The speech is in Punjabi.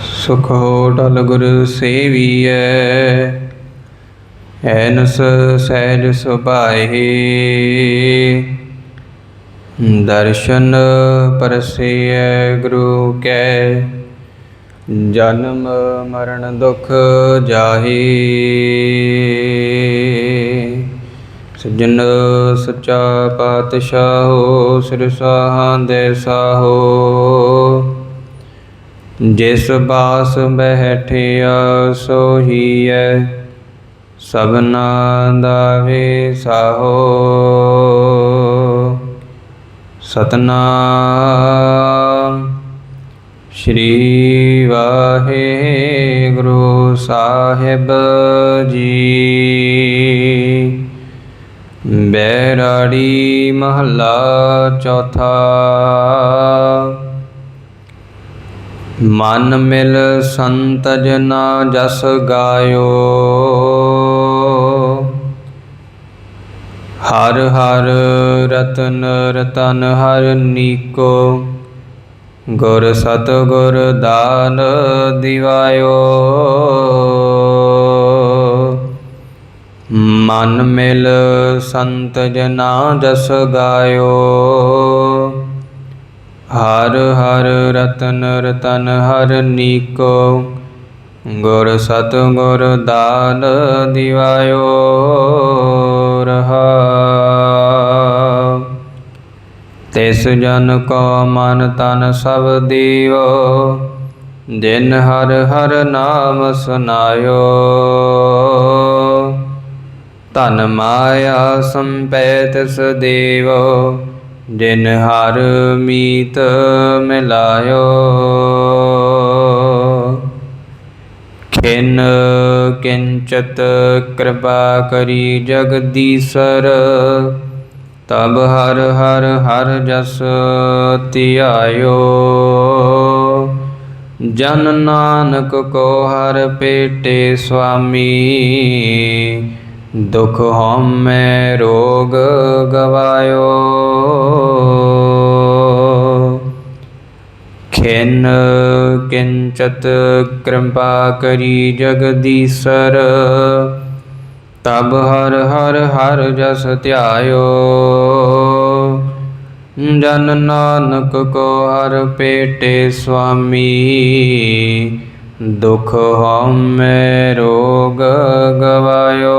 ਸੁਖ ਢਲ ਗੁਰ ਸੇਵੀਐ, ਐਨਸ ਸਹਿਜ ਸੁਭਾਏ। ਦਰਸ਼ਨ ਪਰਸੇਐ ਗੁਰੂ ਕੈ, ਜਨਮ ਮਰਨ ਦੁਖ ਜਾਹੀ। ਸਜਣ ਸੱਚਾ ਪਾਤਸ਼ਾਹੋ ਸਿਰ ਸਾਹਾਂਦੇ ਸਾਹੋ। ਜਿਸ ਬਾਸ ਬਹਿਠਿਆ ਸੋਹੀਐ ਸਭਨਾ ਦਾ ਵਿਸਾਹੋ ਸਤਨਾਮ। ਸ਼੍ਰੀ ਵਾਹਿਗੁਰੂ ਸਾਹਿਬ ਜੀ। ਬੈਰਾੜੀ ਮਹੱਲਾ ਚੌਥਾ। ਮਨ ਮਿਲ ਸੰਤ ਜਨਾ ਜਸ ਗਾਇਓ। ਹਰ ਹਰ ਰਤਨ ਰਤਨ ਹਰ ਨੀਕੋ, ਗੁਰ ਸਤ ਗੁਰ ਦਾਨ ਦਿਵਾਇਓ। ਮਨ ਮਿਲ ਸੰਤ ਜਨਾ ਜਸ ਗਾਇਓ। ਹਰ ਹਰ ਰਤਨ ਰਤਨ ਹਰ ਨੀਕੋ, ਗੁਰ ਸਤ ਗੁਰ ਦਾਨ ਦਿਵਾਇਓ ਰਹਾ। ਤਿਸ ਜਨ ਕੋ ਮਨ ਤਨ ਸਭ ਦੀਵੋ ਦਿਨ ਹਰ ਹਰ ਨਾਮ ਸੁਨਾਇਓ। ਧਨ ਮਾਇਆ ਸੰਪੈ ਤਿਸ ਦੇਵੋ ਜਿਨ ਹਰ ਮੀਤ ਮਿਲਾਇਓ। ਖਿਨ ਕਿੰਚਤ ਕਿਰਪਾ ਕਰੀ ਜਗਦੀਸਰ, ਤਬ ਹਰ ਹਰ ਹਰ ਜਸ ਧਿਆਇਓ। ਜਨ ਨਾਨਕ ਕੋ ਹਰ ਪੇਟੇ ਸੁਆਮੀ, ਦੁਖ ਹਉਮੈ ਰੋਗ ਗਵਾਇਓ। ਖਿਨ ਕਿੰਚਤ ਕਿਰਪਾ ਕਰੀ ਜਗਦੀਸਰ, ਤਬ ਹਰ ਹਰ ਹਰ ਜਸ ਧਿਆਇਓ। ਜਨ ਨਾਨਕ ਕੋ ਹਰ ਪੇਟੇ ਸੁਆਮੀ ਦੁਖ ਹਉਮੈ ਰੋਗ ਗਵਾਇਓ।